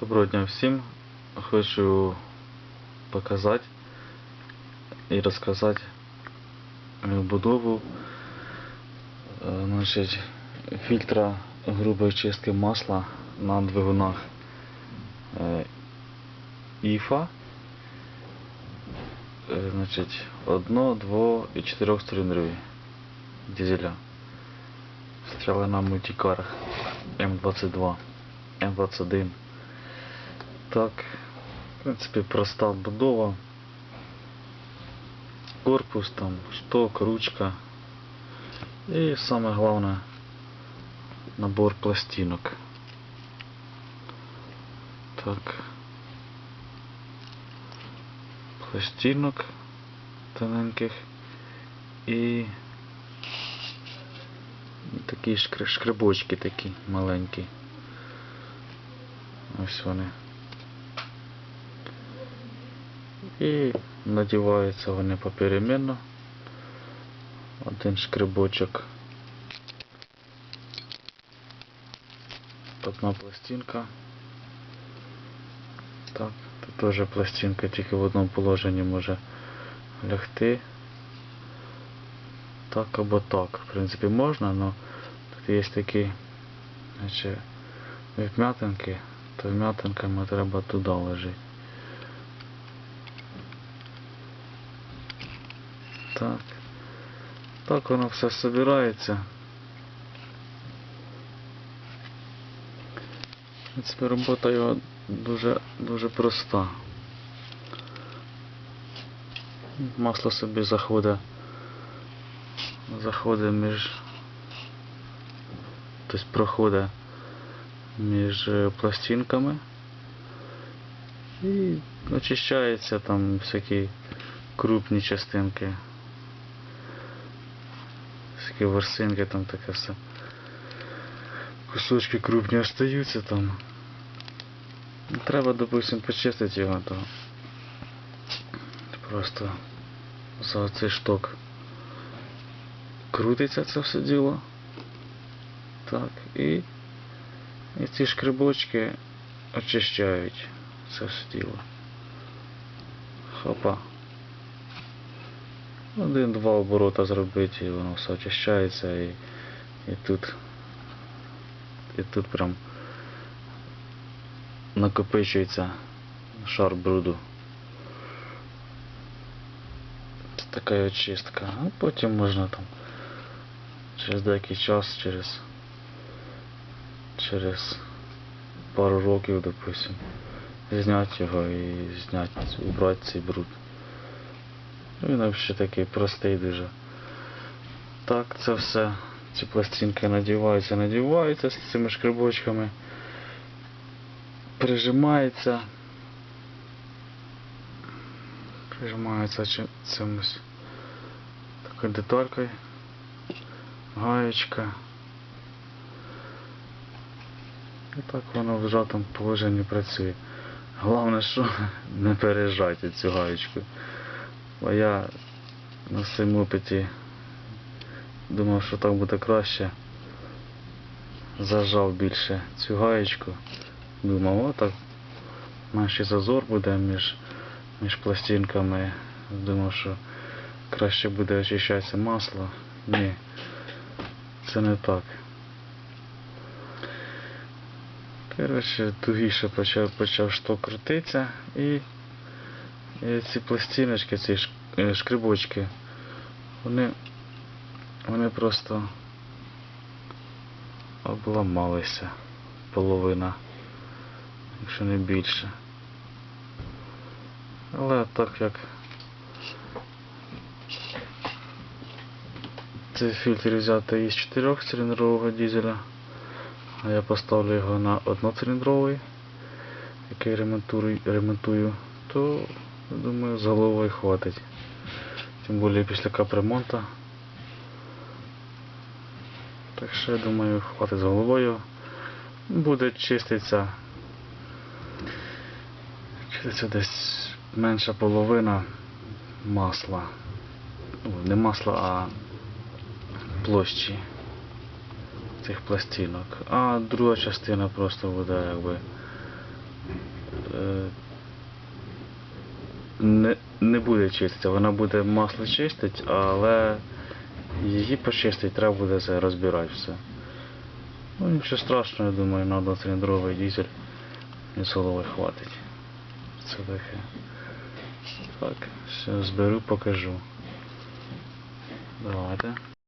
Доброго дня всім. Хочу показати і розказати е, будову е, значить, фільтра грубої чистки масла на двигунах е, ІФА. Значить, одно, дво і чотирьохциліндрові дизеля. Стріли на мультикарах М22, М21. Так, в принципі, проста будова. Корпус, там, шток, ручка. І саме головне набор пластинок. Так. Пластинок тоненьких і такі шкр- шкребочки такі маленькі. Ось вони. І надіваються вони попеременно. Один шкребочок. Одна пластинка. Так, тут теж пластинка тільки в одному положенні може лягти. Так або так. В принципі можна, але тут є такі значить, вм'ятинки, то вм'ятинками треба туди лежати. Так. Так воно все собирається. В принципі, робота його дуже, дуже проста. Масло собі заходить, заходить між, тобто проходить між е, пластинками і очищається там всякі крупні частинки. Всякі ворсинки там таке все. Кусочки крупні остаються там. Треба, допустим, почистити його, то просто за цей шток крутиться це все діло. Так, і, і ці шкребочки очищають це все діло. Хопа. Один-два оборота зробити і воно все очищається і, і тут і тут прям накопичується шар бруду. Така очистка. А потім можна там через деякий час, через через пару років, допустим, зняти його і зняти, убрати цей бруд. Ну, Він взагалі такий простий дуже. Так, це все. Ці пластинки надіваються, надіваються з цими шкребочками. Прижимається. Прижимається цимось такою деталькою. Гаєчка. І так воно в жатому положенні працює. Головне, що не пережати цю гаєчку. Бо я на своєму опиті думав, що так буде краще. Зажав більше цю гаєчку. Думав, о так менший зазор буде між, між пластинками. Думав, що краще буде очищатися масло. Ні, це не так. Коротше, тугіше почав, почав шток крутитися і і ці пластиночки, ці е, вони, вони просто обламалися половина, якщо не більше. Але так як цей фільтр взяти із 4-циліндрового дизеля, а я поставлю його на одноциліндровий, який ремонтую, ремонтую, то думаю з головою хватить. Тим більше після капремонту. Так що я думаю хватить з головою. Буде чиститься. Чиститься десь менша половина масла. Не масла, а площі цих пластинок. А друга частина просто буде якби е, не, не буде чистити, вона буде масло чистить, але її почистити треба буде це розбирати все. Ну нічого страшного, я думаю, на двоциліндровий дизель і з голови хватить. Це таке. Так, все зберу, покажу. Давайте.